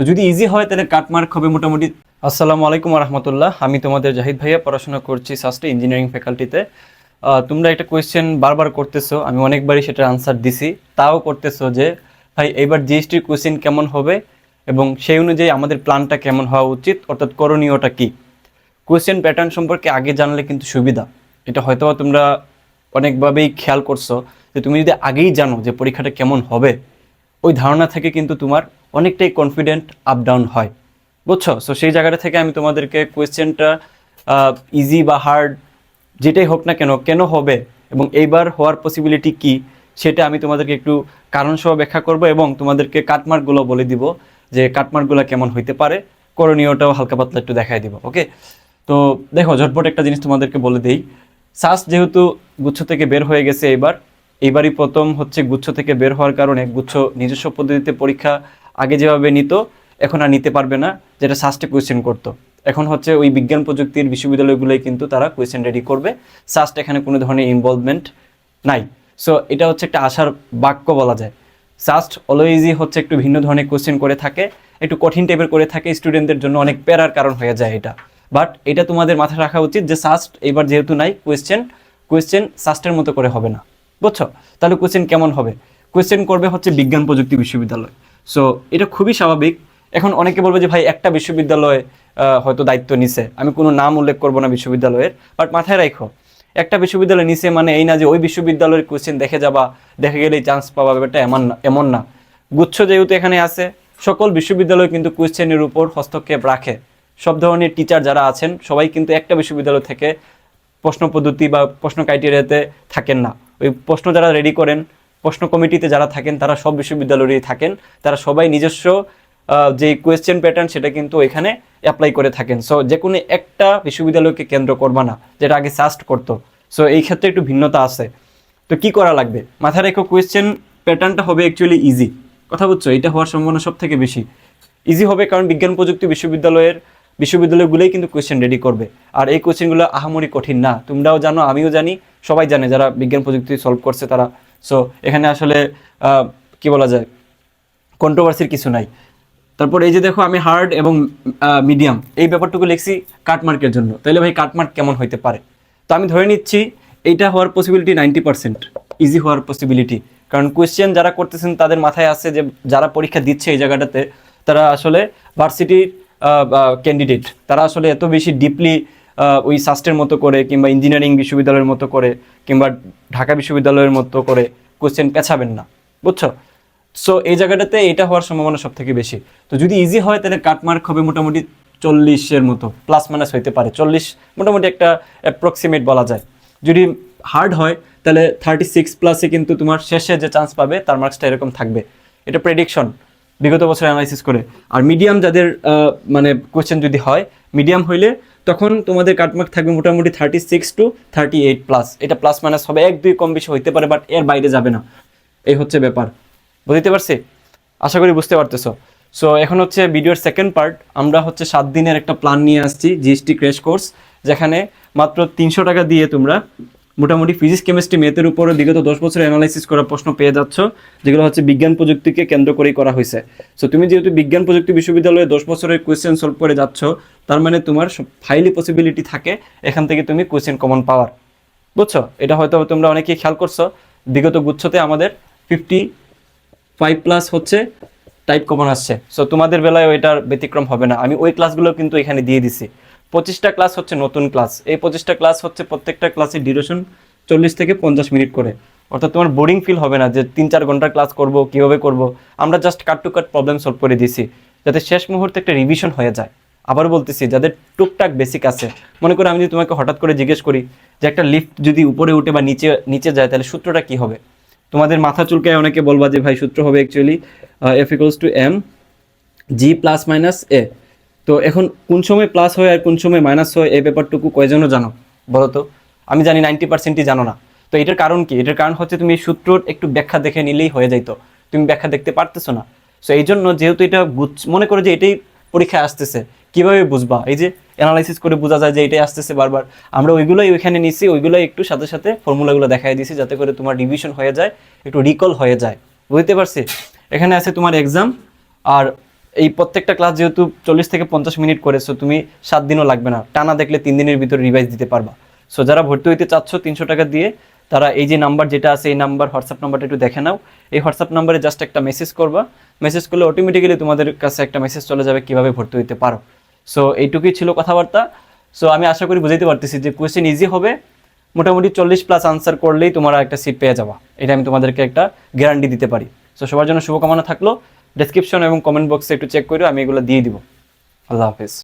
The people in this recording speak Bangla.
তো যদি ইজি হয়, তাহলে কাটমার্ক হবে মোটামুটি। আসসালামু আলাইকুম রহমতুল্লাহ আমি তোমাদের জাহিদ ভাইয়া, পড়াশোনা করছি সাস্টে ইঞ্জিনিয়ারিং ফ্যাকাল্টিতে তোমরা একটা কোয়েশ্চেন বারবার করতেছো, আমি অনেকবারই সেটার আনসার দিছি। তাও করতেছো যে, ভাই এবার জিএসটির কোয়েশ্চেন কেমন হবে এবং সেই অনুযায়ী আমাদের প্ল্যানটা কেমন হওয়া উচিত? অর্থাৎ করণীয়টা কী? কোয়েশ্চেন প্যাটার্ন সম্পর্কে আগে জানলে কিন্তু সুবিধা। এটা হয়তো তোমরা অনেকভাবেই খেয়াল করছ। যে তুমি যদি আগেই জানো যে পরীক্ষাটা কেমন হবে, ওই ধারণা থেকে কিন্তু তোমার অনেকটাই কনফিডেন্ট আপ ডাউন হয়। বুঝছ? সো সেই জায়গাটা থেকে আমি তোমাদেরকে কোয়েশ্চেনটা ইজি বা হার্ড যেটাই হোক না কেন কেন হবে এবং এইবার হওয়ার পসিবিলিটি কি, সেটা আমি তোমাদেরকে একটু কারণ সহ ব্যাখ্যা করব এবং তোমাদেরকে কাটমার্কগুলো বলে দিব যে কাটমার্কগুলো কেমন হইতে পারে। করণীয়টাও হালকা পাতলা একটু দেখাই দিব ওকে তো দেখো, ঝটপট একটা জিনিস তোমাদেরকে বলে দেই। সাস যেহেতু গুচ্ছ থেকে বের হয়ে গেছে এবার এইবারই প্রথম হচ্ছে গুচ্ছ থেকে বের হওয়ার কারণে গুচ্ছ নিজস্ব পদ্ধতিতে পরীক্ষা আগে যেভাবে নিত, এখন আর নিতে পারবে না, যেটা সাস্টে কোয়েশ্চেন করতো। এখন হচ্ছে ওই বিজ্ঞান প্রযুক্তির বিশ্ববিদ্যালয়গুলোই কিন্তু তারা কোয়েশ্চেন রেডি করবে। সাস্ট এখানে কোনো ধরনের ইনভলভমেন্ট নাই। সো এটা হচ্ছে একটা আশার বাক্য বলা যায়। সাস্ট অলওয়েজই হচ্ছে একটু ভিন্ন ধরনের কোয়েশ্চেন করে থাকে, একটু কঠিন টাইপের করে থাকে স্টুডেন্টদের জন্য অনেক প্যারার কারণ হয়ে যায় এটা। বাট এটা তোমাদের মাথায় রাখা উচিত যে সাস্ট এবার যেহেতু নাই কোয়েশ্চেন কোয়েশ্চেন সাস্টের মতো করে হবে না। বুঝছ? তাহলে কোয়েশ্চেন কেমন হবে? কোয়েশ্চেন করবে হচ্ছে বিজ্ঞান প্রযুক্তি বিশ্ববিদ্যালয়। সো এটা খুবই স্বাভাবিক। এখন অনেকে বলবে যে, ভাই, একটা বিশ্ববিদ্যালয় হয়তো দায়িত্ব নিছে। আমি কোনো নাম উল্লেখ করব না বিশ্ববিদ্যালয়ের। বাট মাথায় রাখো, একটা বিশ্ববিদ্যালয় নিছে মানে এই না যে, ওই বিশ্ববিদ্যালয়ের কোয়েশ্চেন দেখে যাবা। দেখে গেলেই চান্স পাবা, ব্যাপারটা এমন না এমন না। গুচ্ছ যেহেতু এখানে আছে, সকল বিশ্ববিদ্যালয় কিন্তু কোয়েশ্চেনের উপর হস্তক্ষেপ রাখে। সব ধরনের টিচার যারা আছেন, সবাই কিন্তু একটা বিশ্ববিদ্যালয় থেকে প্রশ্ন পদ্ধতি বা প্রশ্ন ক্রাইটেরিয়াতে থাকেন না। ওই প্রশ্ন যারা রেডি করেন প্রশ্ন কমিটিতে যারা থাকেন, তারা সব বিশ্ববিদ্যালয়েরই থাকেন। তারা সবাই নিজস্ব যে কোয়েশ্চেন প্যাটার্ন সেটা কিন্তু এখানে অ্যাপ্লাই করে থাকেন। সো যে কোনো একটা বিশ্ববিদ্যালয়কে কেন্দ্র করবা না, যেটা আগে সাস্ট করতো। সো এই ক্ষেত্রে একটু ভিন্নতা আছে। তো কি করা লাগবে? মাথায় রেখো কোয়েশ্চেন প্যাটার্নটা হবে অ্যাকচুয়ালি ইজি কথা বুঝছ? এটা হওয়ার সম্ভাবনা সব থেকে বেশি। ইজি হবে কারণ বিজ্ঞান প্রযুক্তি বিশ্ববিদ্যালয়ের, বিশ্ববিদ্যালয়গুলোই কিন্তু কোয়েশ্চেন রেডি করবে। আর এই কোয়েশ্চেনগুলো আহামরি কঠিন না। তোমরাও জানো, আমিও জানি, সবাই জানে যারা বিজ্ঞান প্রযুক্তি সলভ করছে তারা। সো এখানে আসলে কি বলা যায় কন্ট্রোভার্সির কিছু নাই। তারপর এই যে দেখো, আমি হার্ড এবং মিডিয়াম এই ব্যাপারটুকু লিখছি কাটমার্কের জন্য। তাহলে ভাই কাটমার্ক কেমন হইতে পারে? তো আমি ধরে নিচ্ছি, এইটা হওয়ার পসিবিলিটি নাইনটি পার্সেন্ট ইজি হওয়ার পসিবিলিটি কারণ কোয়েশ্চেন যারা করতেছেন, তাদের মাথায় আছে যে, যারা পরীক্ষা দিচ্ছে এই জায়গাটাতে, তারা আসলে ভার্সিটির ক্যান্ডিডেট তারা আসলে এত বেশি ডিপলি ওই সাস্টের মতো করে কিংবা ইঞ্জিনিয়ারিং বিশ্ববিদ্যালয়ের মতো করে কিংবা ঢাকা বিশ্ববিদ্যালয়ের মতো করে কোয়েশ্চেন পেছাবেন না, বুঝছ? সো এই জায়গাটাতে এটা হওয়ার সম্ভাবনা সব থেকে বেশি। তো যদি ইজি হয়, তাহলে কাটমার্ক হবে মোটামুটি চল্লিশের মতো প্লাস মাইনাস হইতে পারে। চল্লিশ মোটামুটি একটা অ্যাপ্রক্সিমেট বলা যায়। যদি হার্ড হয়, তাহলে থার্টি সিক্স প্লাসে কিন্তু তোমার শেষে যে চান্স পাবে, তার মার্কসটা এরকম থাকবে। এটা প্রেডিকশন বিগত বছর অ্যানালাইসিস করে। আর মিডিয়াম যাদের মানে কোয়েশ্চেন যদি হয় মিডিয়াম হইলে তখন তোমাদের কাটমার্ক থাকবে মোটামুটি thirty six to thirty eight plus এটা প্লাস মাইনাস হবে। এক, দুই কম বেশি হইতে পারে বাট এর বাইরে যাবে না। এই হচ্ছে ব্যাপার। বুঝতে পারছি? আশা করি বুঝতে পারতেছো। সো এখন হচ্ছে ভিডিওর সেকেন্ড পার্ট আমরা হচ্ছে সাত দিনের একটা প্ল্যান নিয়ে আসছি জিএসটি ক্র্যাশ কোর্স যেখানে মাত্র তিনশো টাকা দিয়ে তোমরা মোটামুটি ফিজিক্স কেমিস্ট্রি ম্যাথের উপরে বিগত দশ বছর অ্যানালাইসিস করা প্রশ্ন পেয়ে যাচ্ছ, যেগুলো হচ্ছে বিজ্ঞান প্রযুক্তিকে কেন্দ্র করেই করা হয়েছে। সো তুমি যেহেতু বিজ্ঞান প্রযুক্তি বিশ্ববিদ্যালয়ে দশ বছরের কোয়েশ্চেন সলভ করে যাচ্ছ, তার মানে তোমার হাইলি পসিবিলিটি থাকে এখান থেকে তুমি কোয়েশ্চেন কমন পাওয়ার। বুঝছ? এটা হয়তো তোমরা অনেকেই খেয়াল করছ, বিগত গুচ্ছতে আমাদের ফিফটি ফাইভ প্লাস হচ্ছে টাইপ কমন আসছে। সো তোমাদের বেলায় এটার ব্যতিক্রম হবে না। আমি ওই ক্লাসগুলো কিন্তু এখানে দিয়ে দিছি। পঁচিশটা ক্লাস হচ্ছে নতুন ক্লাস এই পঁচিশটা ক্লাস হচ্ছে প্রত্যেকটা ক্লাসের ডিউরেশন চল্লিশ থেকে পঞ্চাশ মিনিট করে। অর্থাৎ তোমার বোরিং ফিল হবে না যে তিন চার ঘণ্টার ক্লাস করব, কীভাবে করব। আমরা just cut to cut problem solve করে দিছি যাতে শেষ মুহূর্তে একটা রিভিশন হয়ে যায়। আবার বলতেছি, যাদের টুকটাক বেসিক আছে, মনে করো আমি যদি তোমাকে হঠাৎ করে জিজ্ঞেস করি যে একটা লিফট যদি উপরে উঠে বা নিচে নিচে যায়, তাহলে সূত্রটা কি হবে? তোমাদের মাথা চুলকায় অনেকে বলবা যে ভাই সূত্র হবে actually F equals to M G plus minus A তো এখন কোন সময় প্লাস হয় আর কোন সময় মাইনাস হয়, এই ব্যাপারটুকু কয়জনও জানো? বলো তো। আমি জানি নাইনটি পার্সেন্টই জানো না। তো এটার কারণ কি? এটার কারণ হচ্ছে তুমি এই সূত্রর একটু ব্যাখ্যা দেখে নিলেই হয়ে যাইতো। তুমি ব্যাখ্যা দেখতে পারতেছো না। সো এই জন্য যেহেতু এটা মনে করো যে এটাই পরীক্ষায় আসতেছে, কীভাবে বুঝবা? এই যে অ্যানালাইসিস করে বোঝা যায় যে এটাই আসতেছে বারবার। আমরা ওইগুলোই ওইখানে নিছি, ওইগুলোই একটু সাথে সাথে ফর্মুলাগুলো দেখাই দিছি যাতে করে তোমার রিভিশন হয়ে যায়, একটু রিকল হয়ে যায়। বুঝতে পারছি? এখানে আছে তোমার এক্সাম আর এই প্রত্যেকটা ক্লাস যেহেতু চল্লিশ থেকে পঞ্চাশ মিনিট করে সো তুমি সাত দিনও লাগবে না। টানা দেখলে তিন দিনের ভিতরে রিভাইজ দিতে পারবা। সো যারা ভর্তি হইতে চাচ্ছ তিনশো টাকা দিয়ে, তারা এই যে নাম্বার যেটা আছে, এই নাম্বার হোয়াটসঅ্যাপ নাম্বারটা একটু দেখে নাও। এই হোয়াটসঅ্যাপ নাম্বারে জাস্ট একটা মেসেজ করবা। মেসেজ করলে অটোমেটিক্যালি তোমাদের কাছে একটা মেসেজ চলে যাবে, কীভাবে ভর্তি হইতে পারো। সো এইটুকুই ছিল কথাবার্তা। সো আমি আশা করি বুঝাইতে পারতেছি যে কোয়েশ্চেন ইজি হবে। মোটামুটি চল্লিশ প্লাস আনসার করলেই তোমরা একটা সিট পেয়ে যাবা। এটা আমি তোমাদেরকে একটা গ্যারান্টি দিতে পারি। সো সবার জন্য শুভকামনা থাকল। ডেসক্রিপশন এবং কমেন্ট বক্সে একটু চেক করে আমি এগুলো দিয়ে দিব। আল্লাহ হাফেজ।